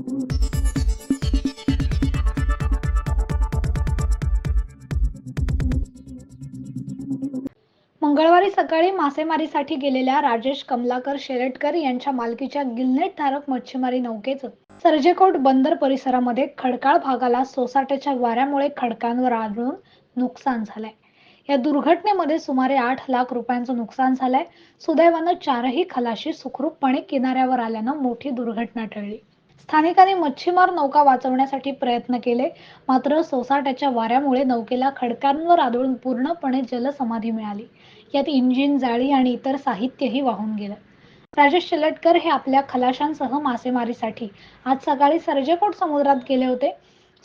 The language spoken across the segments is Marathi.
मंगळवारी सकाळी मासेमारीसाठी गेलेल्या राजेश कमलाकर शेरटकर यांच्या मालकीच्या गिलनेट धारक मच्छीमारी नौकेचं सर्जेकोट बंदर परिसरामध्ये खडकाळ भागाला सोसाट्याच्या वाऱ्यामुळे खडकांवर आढळून नुकसान झालंय. या दुर्घटनेमध्ये सुमारे आठ लाख रुपयांचं नुकसान झालंय. सुदैवानं चारही खलाशी सुखरूपपणे किनाऱ्यावर आल्यानं मोठी दुर्घटना टळली. स्थानिकांनी मच्छीमार नौका वाचवण्यासाठी प्रयत्न केले. मात्र सोसाट्याच्या वाऱ्यामुळे नौकेला खडकांवर आदळून पूर्णपणे जलसमाधी मिळाली. यात इंजिन जाळी आणि इतर साहित्यही वाहून गेलं. राजेश शेलटकर हे आपल्या खलाशांसह मासेमारीसाठी आज सकाळी सर्जेकोट समुद्रात गेले होते.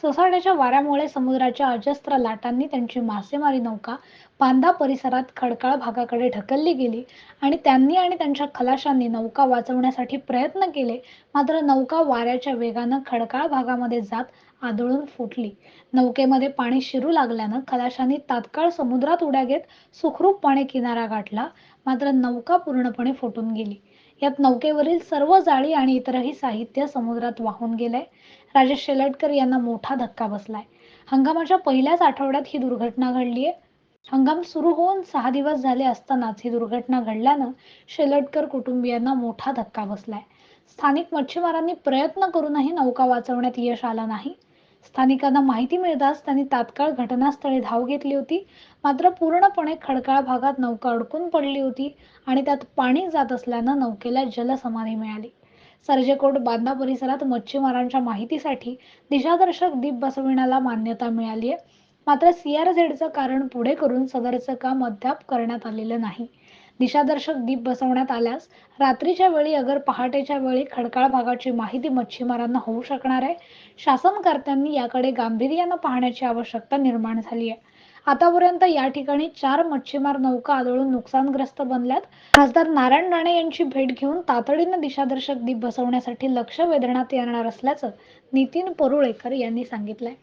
सोसाट्याच्या वाऱ्यामुळे समुद्राच्या अजस्त्र लाटांनी त्यांची मासेमारी नौका पांदा परिसरात खडकाळ भागाकडे ढकलली गेली आणि त्यांनी आणि त्यांच्या खलाशांनी नौका वाचवण्यासाठी प्रयत्न केले मात्र नौका वाऱ्याच्या वेगानं खडकाळ भागामध्ये जात आदळून फुटली. नौकेमध्ये पाणी शिरू लागल्यानं खलाशांनी तात्काळ समुद्रात उड्या घेत सुखरूपपणे किनारा गाठला मात्र नौका पूर्णपणे फुटून गेली. यात नौकेवरील सर्व जाळी आणि इतरही साहित्य समुद्रात वाहून गेलंय. राजेश शेलटकर यांना मोठा धक्का बसलाय. हंगामाच्या पहिल्याच आठवड्यात ही दुर्घटना घडलीय. हंगाम सुरू होऊन सहा दिवस झाले असतानाच ही दुर्घटना घडल्यानं शेलटकर कुटुंबियांना मोठा धक्का बसलाय. स्थानिक मच्छीमारांनी प्रयत्न करूनही नौका वाचवण्यात यश आलं नाही. स्थानिकांना माहिती मिळताच त्यांनी तात्काळ घटनास्थळी धाव घेतली होती. मात्र पूर्णपणे खडकाळ भागात नौका अडकून पडली होती आणि त्यात पाणी जात असल्यानं नौकेला जलसमाधी मिळाली. सर्जेकोट बांदा परिसरात मच्छीमारांच्या माहितीसाठी दिशादर्शक दीप बसविण्याला मान्यता मिळाली आहे मात्र सीआरझेडचं कारण पुढे करून सदरचं काम अद्याप करण्यात आलेलं नाही. दिशादर्शक दीप बसवण्यात आल्यास रात्रीच्या वेळी अगर पहाटेच्या वेळी खडकाळ भागाची माहिती मच्छीमारांना होऊ शकणार आहे. शासनकर्त्यांनी याकडे गांभीर्यानं पाहण्याची आवश्यकता निर्माण झाली आहे. आतापर्यंत या ठिकाणी चार मच्छीमार नौका आदळून नुकसानग्रस्त बनल्यात. खासदार नारायण राणे यांची भेट घेऊन तातडीनं दिशादर्शक दीप बसवण्यासाठी लक्ष वेधण्यात येणार असल्याचं नितीन परुळेकर यांनी सांगितलंय.